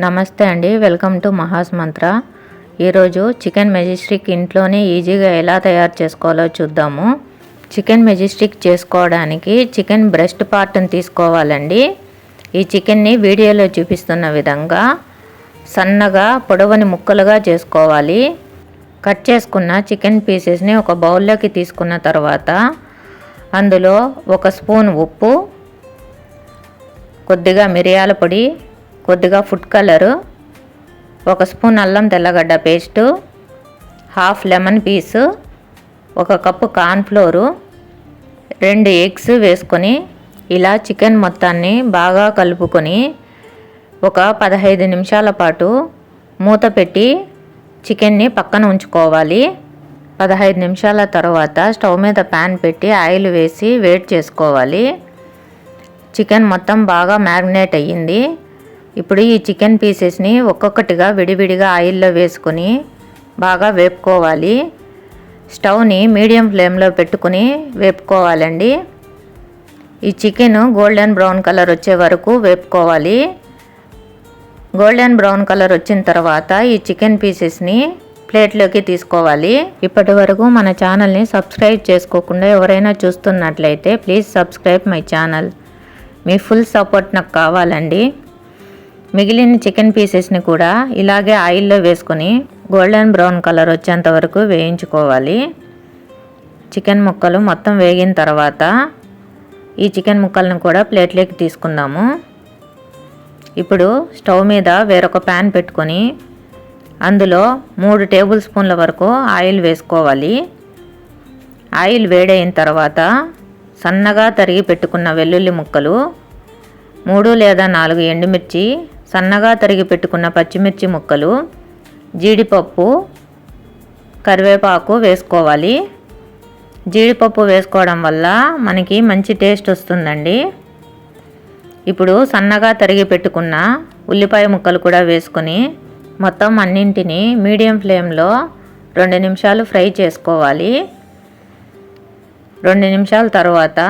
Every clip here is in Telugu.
నమస్తే అండి. వెల్కమ్ టు మహాస్ మంత్ర. ఈరోజు చికెన్ మెజిస్టిక్ ఇంట్లోనే ఈజీగా ఎలా తయారు చేసుకోవాలో చూద్దాము. చికెన్ మెజిస్టిక్ చేసుకోవడానికి చికెన్ బ్రెస్ట్ పార్ట్ని తీసుకోవాలండి. ఈ చికెన్ని వీడియోలో చూపిస్తున్న విధంగా సన్నగా పొడవని ముక్కలుగా చేసుకోవాలి. కట్ చేసుకున్న చికెన్ పీసెస్ని ఒక బౌల్లోకి తీసుకున్న తర్వాత అందులో ఒక స్పూన్ ఉప్పు కొద్దిగా మిరియాల పొడి కొద్దిగా ఫుడ్ కలరు ఒక స్పూన్ అల్లం తెల్లగడ్డ పేస్టు హాఫ్ లెమన్ పీసు ఒక కప్పు కార్న్ఫ్లోరు రెండు ఎగ్స్ వేసుకొని ఇలా చికెన్ మొత్తాన్ని బాగా కలుపుకొని ఒక పదహైదు నిమిషాల పాటు మూత పెట్టి చికెన్ని పక్కన ఉంచుకోవాలి. పదహైదు నిమిషాల తర్వాత స్టవ్ మీద ప్యాన్ పెట్టి ఆయిల్ వేసి వేట్ చేసుకోవాలి. చికెన్ మొత్తం బాగా మ్యారినేట్ అయ్యింది. ఇప్పుడు ఈ చికెన్ పీసెస్ని ఒక్కొక్కటిగా విడివిడిగా ఆయిల్లో వేసుకొని బాగా వేపుకోవాలి. స్టవ్ని మీడియం ఫ్లేమ్లో పెట్టుకుని వేపుకోవాలండి. ఈ చికెన్ గోల్డెన్ బ్రౌన్ కలర్ వచ్చే వరకు వేపుకోవాలి. గోల్డెన్ బ్రౌన్ కలర్ వచ్చిన తర్వాత ఈ చికెన్ పీసెస్ని ప్లేట్లోకి తీసుకోవాలి. ఇప్పటి వరకు మన ఛానల్ని సబ్స్క్రైబ్ చేసుకోకుండా ఎవరైనా చూస్తున్నట్లయితే ప్లీజ్ సబ్స్క్రైబ్ మై ఛానల్. మీ ఫుల్ సపోర్ట్ నాకు కావాలండి. మిగిలిన చికెన్ పీసెస్ని కూడా ఇలాగే ఆయిల్లో వేసుకొని గోల్డెన్ బ్రౌన్ కలర్ వచ్చేంత వరకు వేయించుకోవాలి. చికెన్ ముక్కలు మొత్తం వేగిన తర్వాత ఈ చికెన్ ముక్కలను కూడా ప్లేట్లోకి తీసుకుందాము. ఇప్పుడు స్టవ్ మీద వేరొక ప్యాన్ పెట్టుకొని అందులో మూడు టేబుల్ స్పూన్ల వరకు ఆయిల్ వేసుకోవాలి. ఆయిల్ వేడైన తర్వాత సన్నగా తరిగి పెట్టుకున్న వెల్లుల్లి ముక్కలు మూడు లేదా నాలుగు ఎండుమిర్చి సన్నగా తరిగి పెట్టుకున్న పచ్చిమిర్చి ముక్కలు జీడిపప్పు కరివేపాకు వేసుకోవాలి. జీడిపప్పు వేసుకోవడం వల్ల మనకి మంచి టేస్ట్ వస్తుందండి. ఇప్పుడు సన్నగా తరిగి పెట్టుకున్న ఉల్లిపాయ ముక్కలు కూడా వేసుకొని మొత్తం అన్నింటినీ మీడియం ఫ్లేమ్లో రెండు నిమిషాలు ఫ్రై చేసుకోవాలి. రెండు నిమిషాల తర్వాత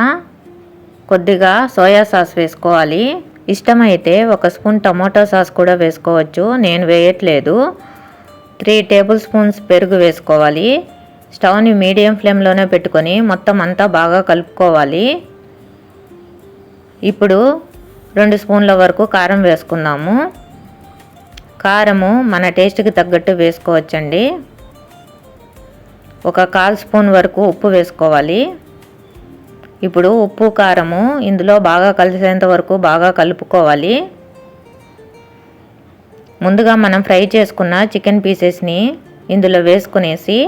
కొద్దిగా సోయా సాస్ వేసుకోవాలి. ఇష్టమైతే ఒక స్పూన్ టమాటో సాస్ కూడా వేసుకోవచ్చు. నేను వేయట్లేదు. త్రీ టేబుల్ స్పూన్స్ పెరుగు వేసుకోవాలి. స్టవ్ని మీడియం ఫ్లేమ్లోనే పెట్టుకొని మొత్తం అంతా బాగా కలుపుకోవాలి. ఇప్పుడు రెండు స్పూన్ల వరకు కారం వేసుకుందాము. కారము మన టేస్ట్కి తగ్గట్టు వేసుకోవచ్చండి. ఒక కాల్ స్పూన్ వరకు ఉప్పు వేసుకోవాలి. ఇప్పుడు ఉప్పు కారము ఇందులో బాగా కలిసేంత వరకు బాగా కలుపుకోవాలి. ముందుగా మనం ఫ్రై చేసుకున్న చికెన్ పీసెస్ని ఇందులో వేసుకునేసి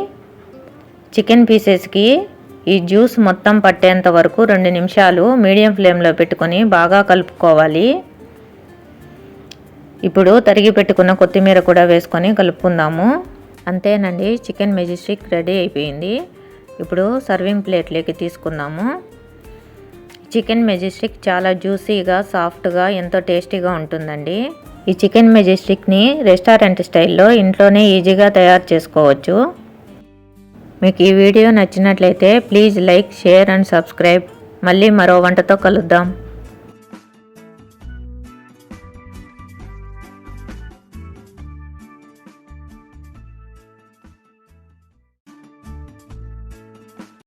చికెన్ పీసెస్కి ఈ జ్యూస్ మొత్తం పట్టేంత వరకు రెండు నిమిషాలు మీడియం ఫ్లేమ్లో పెట్టుకొని బాగా కలుపుకోవాలి. ఇప్పుడు తరిగి పెట్టుకున్న కొత్తిమీర కూడా వేసుకొని కలుపుకుందాము. అంతేనండి చికెన్ మెజిస్టిక్ రెడీ అయిపోయింది. ఇప్పుడు సర్వింగ్ ప్లేట్లోకి తీసుకుందాము. చికెన్ మెజెస్టిక్ చాలా జ్యూసీగా సాఫ్ట్గా ఎంతో టేస్టీగా ఉంటుందండి. ఈ చికెన్ మెజెస్టిక్ని రెస్టారెంట్ స్టైల్లో ఇంట్లోనే ఈజీగా తయారు చేసుకోవచ్చు. మీకు ఈ వీడియో నచ్చినట్లయితే please like share and subscribe. మళ్ళీ మరో వంటతో కలుద్దాం.